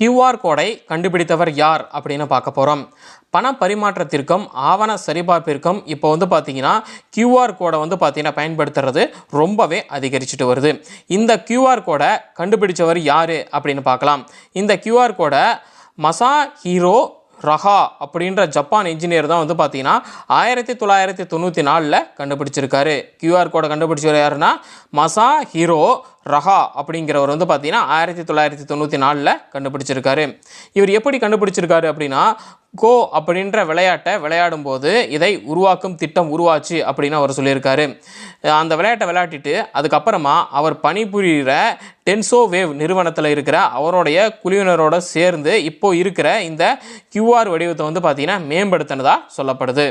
QR கோடை கண்டுபிடித்தவர் யார் அப்படின்னு பார்க்க போகிறோம் பண பரிமாற்றத்திற்கும் ஆவண சரிபார்ப்பிற்கும் இப்போ வந்து பார்த்தீங்கன்னா கியூஆர் கோடை வந்து பார்த்தீங்கன்னா பயன்படுத்துறது ரொம்பவே அதிகரிச்சுட்டு வருது. இந்த கியூஆர் கோடை கண்டுபிடிச்சவர் யார் அப்படின்னு பார்க்கலாம். இந்த கியூஆர் கோடை மசா ஹீரோ ரஹா அப்படின்ற ஜப்பான் இன்ஜினியர் தான் வந்து பார்த்தீங்கன்னா ஆயிரத்தி தொள்ளாயிரத்தி தொண்ணூற்றி நாலில் கண்டுபிடிச்சிருக்காரு. கியூஆர் கோடை கண்டுபிடிச்சவர் யாருன்னா மசா ஹீரோ ரஹா அப்படிங்கிறவர் வந்து பார்த்திங்கன்னா ஆயிரத்தி தொள்ளாயிரத்தி தொண்ணூற்றி நாலில் கண்டுபிடிச்சிருக்காரு. இவர் எப்படி கண்டுபிடிச்சிருக்காரு அப்படின்னா கோ அப்படின்ற விளையாட்டை விளையாடும்போது இதை உருவாக்கும் திட்டம் உருவாச்சு அப்படின்னு அவர் சொல்லியிருக்காரு. அந்த விளையாட்டை விளையாட்டிட்டு அதுக்கப்புறமா அவர் பணிபுரிகிற டென்சோ வேவ் நிறுவனத்தில் இருக்கிற அவருடைய குழுவினரோட சேர்ந்து இப்போது இருக்கிற இந்த கியூஆர் வடிவத்தை வந்து பார்த்தீங்கன்னா மேம்படுத்தினதாக சொல்லப்படுது.